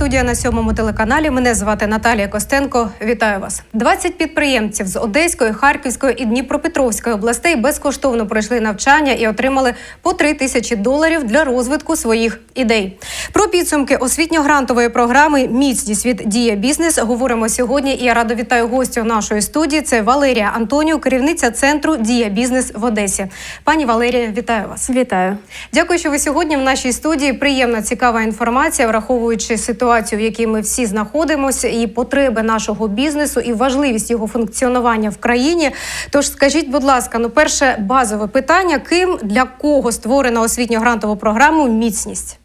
Студія на сьомому телеканалі. Мене звати Наталія Костенко. Вітаю вас. 20 підприємців з Одеської, Харківської і Дніпропетровської областей безкоштовно пройшли навчання і отримали по 3 тисячі доларів для розвитку своїх ідей. Про підсумки освітньо-грантової програми Міцність від Дія Бізнес говоримо сьогодні. І я радо вітаю гостю нашої студії. Це Валерія Антоніу, керівниця центру Дія Бізнес в Одесі. Пані Валерія, вітаю вас. Вітаю. Дякую, що ви сьогодні в нашій студії. Приємна, цікава інформація, враховуючи ситуацію, в якій ми всі знаходимося, і потреби нашого бізнесу, і важливість його функціонування в країні. Тож скажіть, будь ласка, ну перше базове питання: ким для кого створена освітньо-грантову програму Міцність?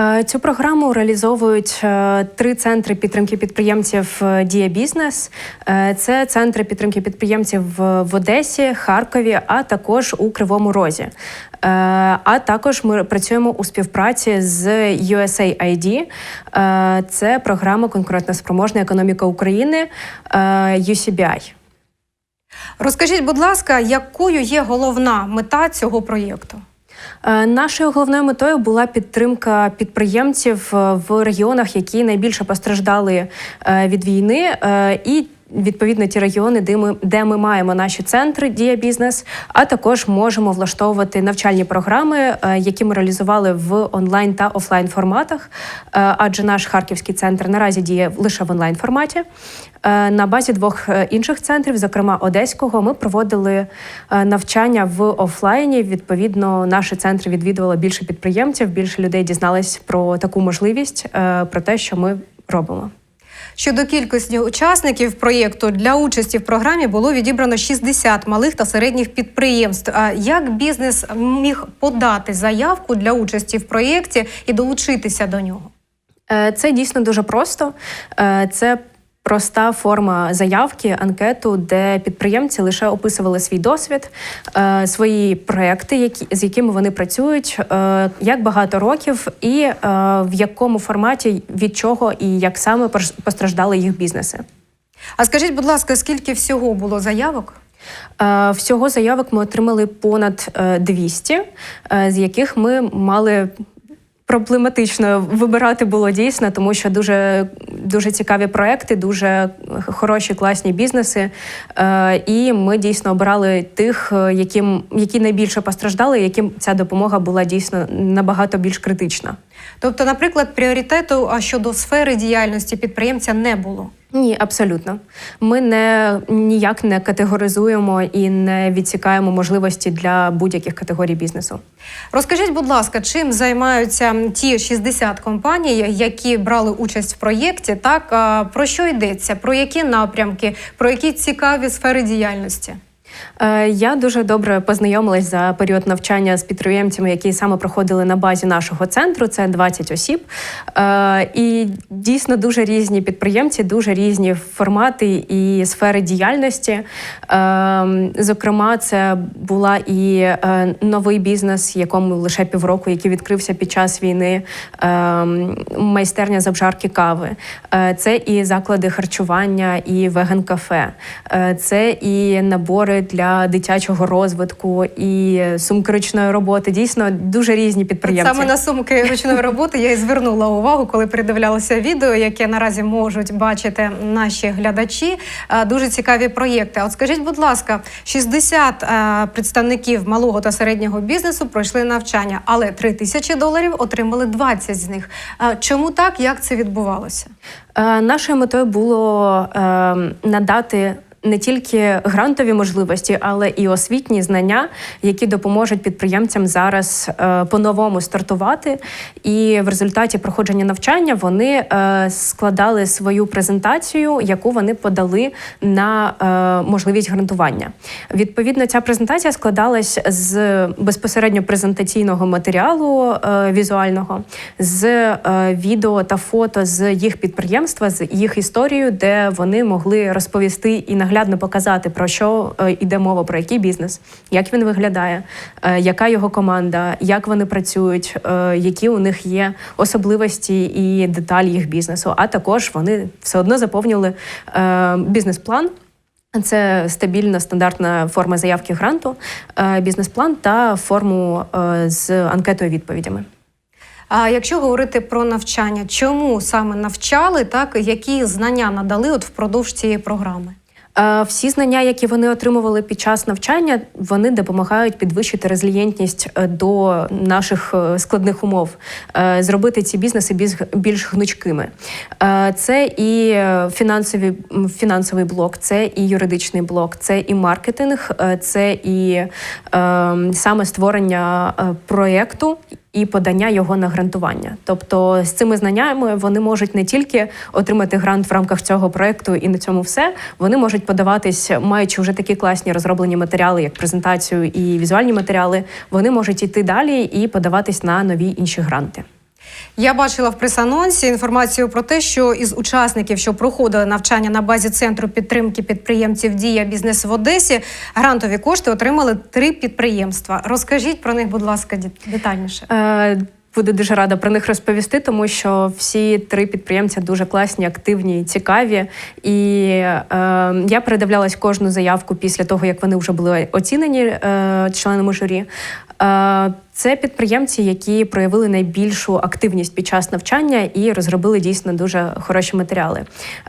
Е, Цю програму реалізовують е, три центри підтримки підприємців е, Дія Бізнес. Це центри підтримки підприємців в Одесі, Харкові, а також у Кривому Розі. А також ми працюємо у співпраці з USAID. Це програма конкурентоспроможна економіка України UCBI. Розкажіть, будь ласка, якою є головна мета цього проєкту? Е, Нашою головною метою була підтримка підприємців е, в регіонах, які найбільше постраждали е, від війни, і відповідно ті регіони, де ми, де ми маємо наші центри Дія бізнес, а також можемо влаштовувати навчальні програми, е, які ми реалізували в онлайн та офлайн форматах. Е, Адже наш харківський центр наразі діє лише в онлайн форматі. Е, На базі двох інших центрів, зокрема одеського, ми проводили навчання в офлайні. Відповідно, наші центри відвідували більше підприємців, більше людей дізнались про таку можливість, про те, що ми робимо. Щодо кількості учасників проєкту для участі в програмі було відібрано 60 малих та середніх підприємств. А як бізнес міг подати заявку для участі в проєкті і долучитися до нього? Е, Це дійсно дуже просто. Е, Це проста форма заявки, анкету, де підприємці лише описували свій досвід, е, свої проекти, які з якими вони працюють, е, як багато років, і е, в якому форматі від чого і як саме пос- постраждали їх бізнеси. А скажіть, будь ласка, скільки всього було заявок? Всього заявок ми отримали понад е, 200, е, з яких ми мали. Проблематично вибирати було дійсно, тому що дуже дуже цікаві проекти, дуже хороші, класні бізнеси. Е, і ми дійсно обирали тих, е, яким які найбільше постраждали, яким ця допомога була дійсно набагато більш критична. Тобто, наприклад, пріоритету щодо сфери діяльності підприємця не було. Ні, абсолютно. Ми не ніяк не категоризуємо і не відсікаємо можливості для будь-яких категорій бізнесу. Розкажіть, будь ласка, чим займаються ті 60 компаній, які брали участь в проєкті? Так про що йдеться? Про які напрямки, про які цікаві сфери діяльності? Е, Я дуже добре познайомилась за період навчання з підприємцями, які саме проходили на базі нашого центру. Це 20 осіб. Е, І дійсно дуже різні підприємці, дуже різні формати і сфери діяльності. Е, Зокрема, це була і новий бізнес, якому лише півроку, який відкрився під час війни, майстерня з обжарки кави. Це і заклади харчування, і веган-кафе. Це і набори для дитячого розвитку, і сумки ручної роботи. Дійсно, дуже різні підприємці. Саме на сумки ручної роботи я і звернула увагу, коли передивлялася відео, яке наразі можуть бачити наші глядачі. Е, Дуже цікаві проєкти. От скажіть, будь ласка, 60 е, представників малого та середнього бізнесу пройшли навчання, але 3 тисячі доларів отримали 20 з них. Е, Чому так? Як це відбувалося? Нашою метою було е, надати. Не тільки грантові можливості, але і освітні знання, які допоможуть підприємцям зараз е, по-новому стартувати. І в результаті проходження навчання вони е, складали свою презентацію, яку вони подали на е, можливість грантування. Відповідно, ця презентація складалась з безпосередньо презентаційного матеріалу візуального, з відео та фото з їх підприємства, з їх історією, де вони могли розповісти і наглядно показати про що е, йде мова, про який бізнес, як він виглядає, е, яка його команда, як вони працюють, е, які у них є особливості і деталі їх бізнесу. А також вони все одно заповнювали е, бізнес-план. Це стабільна стандартна форма заявки гранту, бізнес-план та форму з анкетою відповідями. А якщо говорити про навчання, чому саме навчали, так які знання надали от впродовж цієї програми? Е, Всі знання, які вони отримували під час навчання, вони допомагають підвищити резилієнтність е, до наших е, складних умов, зробити ці бізнеси більш, гнучкими. Це і фінансові, фінансовий блок, це і юридичний блок, це і маркетинг, це і е, саме створення проєкту і подання його на грантування. Тобто з цими знаннями вони можуть не тільки отримати грант в рамках цього проекту і на цьому все. Вони можуть подаватись, маючи вже такі класні розроблені матеріали, як презентацію і візуальні матеріали. Вони можуть йти далі і подаватись на нові інші гранти. Я бачила в прес-анонсі інформацію про те, що із учасників, що проходили навчання на базі центру підтримки підприємців Дія бізнес в Одесі, грантові кошти отримали три підприємства. Розкажіть про них, будь ласка, детальніше. Е, Буду дуже рада про них розповісти, тому що всі три підприємця дуже класні, активні, цікаві. І е, я передивлялась кожну заявку після того, як вони вже були оцінені е, членами журі. Е, це підприємці, які проявили найбільшу активність під час навчання і розробили дійсно дуже хороші матеріали.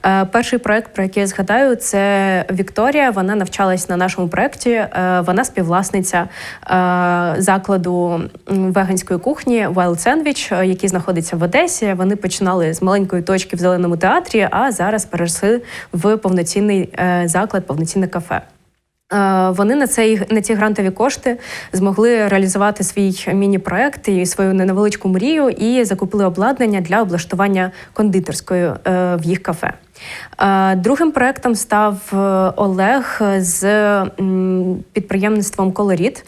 Е, перший проект, про який я згадаю, це Вікторія. Вона навчалась на нашому проєкті. Е, вона співвласниця е, закладу веганської кухні Wild Sandwich, який знаходиться в Одесі. Вони починали з маленької точки в зеленому театрі, а зараз перейшли в повноцінний заклад, повноцінне кафе. Е, Вони на цей на ці грантові кошти змогли реалізувати свій міні-проект і свою невеличку мрію, і закупили обладнання для облаштування кондитерської е, в їх кафе. Е, Другим проектом став Олег з підприємництвом Колоріт.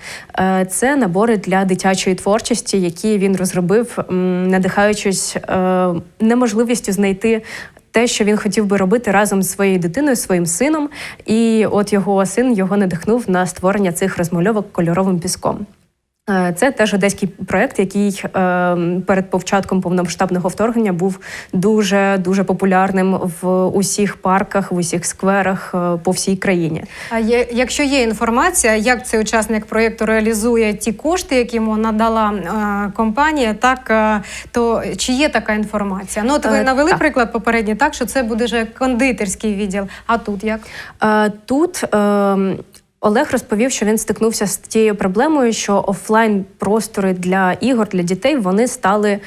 Це набори для дитячої творчості, які він розробив, надихаючись неможливістю знайти те, що він хотів би робити разом з своєю дитиною, своїм сином. І от його син його надихнув на створення цих розмальовок кольоровим піском. Е, Це теж одеський проект, який е, перед початком повномасштабного вторгнення був дуже дуже популярним в усіх парках, в усіх скверах е, по всій країні. А є, якщо є інформація, як цей учасник проєкту реалізує ті кошти, які йому надала компанія, так то чи є така інформація? Ну, от ви навели так. приклад попередній, так що це буде вже кондитерський відділ. А тут як? Тут е, Олег розповів, що він стикнувся з тією проблемою, що офлайн простори для ігор для дітей вони стали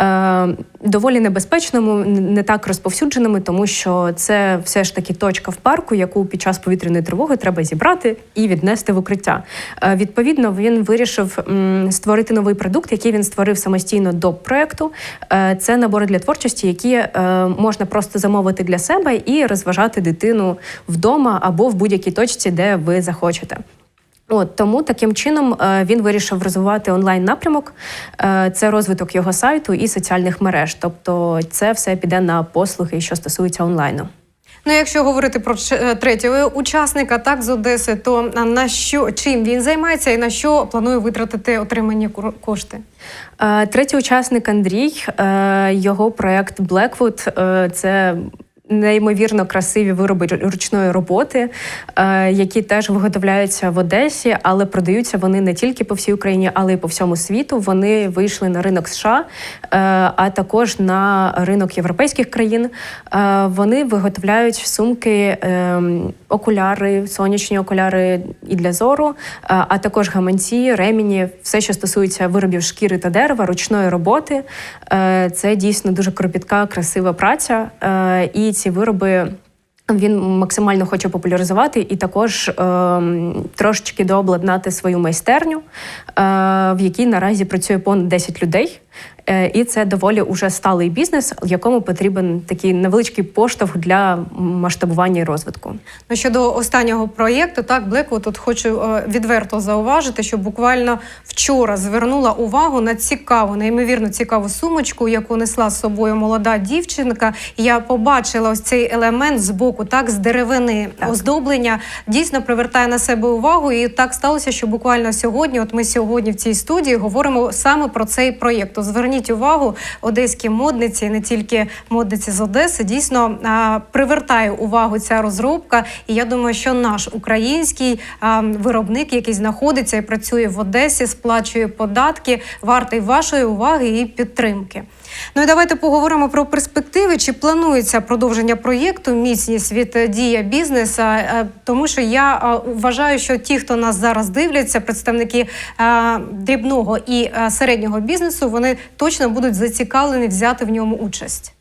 е, доволі небезпечними, не так розповсюдженими, тому що це все ж таки точка в парку, яку під час повітряної тривоги треба зібрати і віднести в укриття. Е, відповідно, він вирішив м, створити новий продукт, який він створив самостійно до проекту. Е, це набори для творчості, які е, можна просто замовити для себе і розважати дитину вдома або в будь-якій точці, де ви захочете. От тому таким чином е, він вирішив розвивати онлайн напрямок. Е, Це розвиток його сайту і соціальних мереж. Тобто, це все піде на послуги, що стосуються онлайну. Ну, якщо говорити про е, третього учасника, так з Одеси, то на що чим він займається і на що планує витратити отримані кошти? Третій учасник Андрій, його проект Blackwood це неймовірно красиві вироби ручної роботи, е, які теж виготовляються в Одесі, але продаються вони не тільки по всій Україні, але й по всьому світу. Вони вийшли на ринок США, е, а також на ринок європейських країн. Е, Вони виготовляють сумки, окуляри, сонячні окуляри і для зору, а також гаманці, ремені, все, що стосується виробів шкіри та дерева, ручної роботи. Це дійсно дуже кропітка, красива праця. І ці вироби. Він максимально хоче популяризувати і також е, трошечки дообладнати свою майстерню, е, в якій наразі працює понад 10 людей. Е, і це доволі уже сталий бізнес, якому потрібен такий невеличкий поштовх для масштабування і розвитку. Ну, щодо останнього проєкту, так, Блеку, тут хочу е, відверто зауважити, що буквально вчора звернула увагу на цікаву, неймовірно цікаву сумочку, яку несла з собою молода дівчинка. Я побачила ось цей елемент з боку так з деревини Так. оздоблення дійсно привертає на себе увагу. І так сталося, що буквально сьогодні, от ми сьогодні в цій студії говоримо саме про цей проєкт. Зверніть увагу, одеські модниці, не тільки модниці з Одеси, дійсно привертає увагу ця розробка. І я думаю, що наш український виробник, який знаходиться і працює в Одесі, сплачує податки, вартий вашої уваги і підтримки. Ну і давайте поговоримо про перспективи. Чи планується продовження проєкту міцність від е, дія бізнесу? Е, Тому що я е, вважаю, що ті, хто нас зараз дивляться, представники дрібного і середнього бізнесу, вони точно будуть зацікавлені взяти в ньому участь.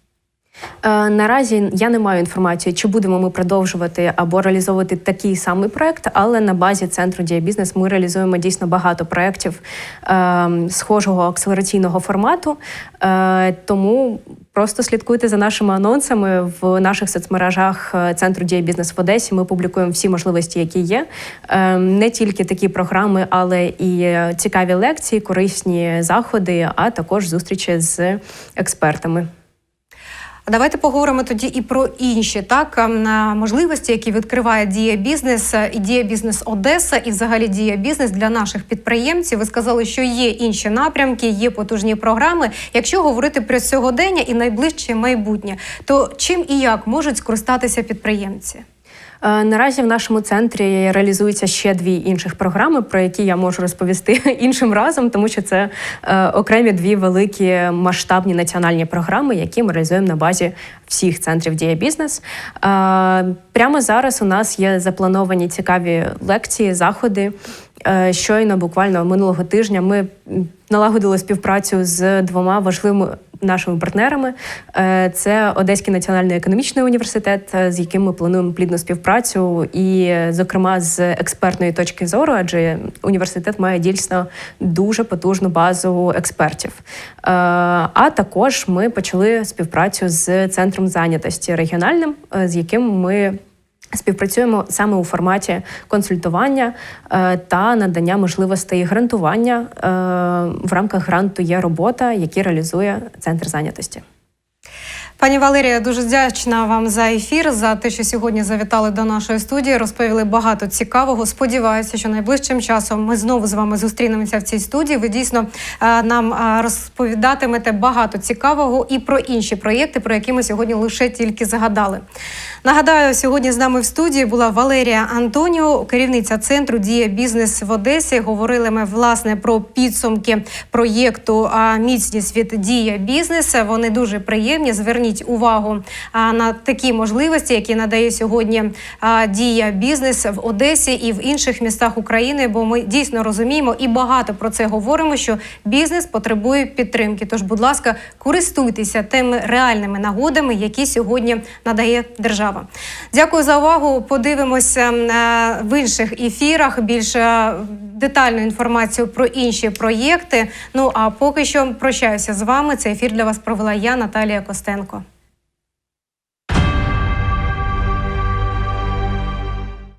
Е, Наразі я не маю інформації, чи будемо ми продовжувати або реалізовувати такий самий проект, але на базі центру Діабізнес ми реалізуємо дійсно багато проєктів е, схожого акселераційного формату. Е, тому просто слідкуйте за нашими анонсами в наших соцмережах е, центру Діабізнес в Одесі. Ми публікуємо всі можливості, які є. Е, не тільки такі програми, але і е, цікаві лекції, корисні заходи, а також зустрічі з експертами. А Давайте поговоримо тоді і про інші так ем, на можливості, які відкриває Дія Бізнес е, і Дія Бізнес Одеса, і взагалі Дія Бізнес для наших підприємців. Ви сказали, що є інші напрямки, є потужні програми. Якщо говорити про сьогодення і найближче майбутнє, то чим і як можуть скористатися підприємці? Е, Наразі в нашому центрі реалізуються ще дві інших програми, про які я можу розповісти іншим разом, тому що це е, окремі дві великі масштабні національні програми, які ми реалізуємо на базі всіх центрів Дія Бізнес. Е, Прямо зараз у нас є заплановані цікаві лекції, заходи. Е, Щойно, буквально минулого тижня, ми налагодили співпрацю з двома важливими нашими партнерами. Е, Це Одеський національний економічний університет, е, з яким ми плануємо плідну співпрацю, і, зокрема, з експертної точки зору, адже університет має дійсно дуже потужну базу експертів. А також ми почали співпрацю з центром зайнятості регіональним, з яким ми. Співпрацюємо саме у форматі консультування е, та надання можливостей грантування е, в рамках гранту є робота, який реалізує центр зайнятості. Пані Валерія, дуже вдячна вам за ефір, за те, що сьогодні завітали до нашої студії. Розповіли багато цікавого. Сподіваюся, що найближчим часом ми знову з вами зустрінемося в цій студії. Ви дійсно е, нам е, розповідатимете багато цікавого і про інші проєкти, про які ми сьогодні лише тільки згадали. Нагадаю, сьогодні з нами в студії була Валерія Антоніо, керівниця центру Дія бізнес в Одесі. Говорили ми власне про підсумки проєкту Міцність від Дія бізнес. Вони дуже приємні. Зверніть увагу на такі можливості, які надає сьогодні Дія бізнес в Одесі і в інших містах України. Бо ми дійсно розуміємо і багато про це говоримо. Що бізнес потребує підтримки. Тож, будь ласка, користуйтеся тими реальними нагодами, які сьогодні надає держава. Дякую за увагу. Подивимося е, в інших ефірах більш е, детальну інформацію про інші проєкти. Ну а поки що прощаюся з вами. Цей ефір для вас провела я, Наталія Костенко.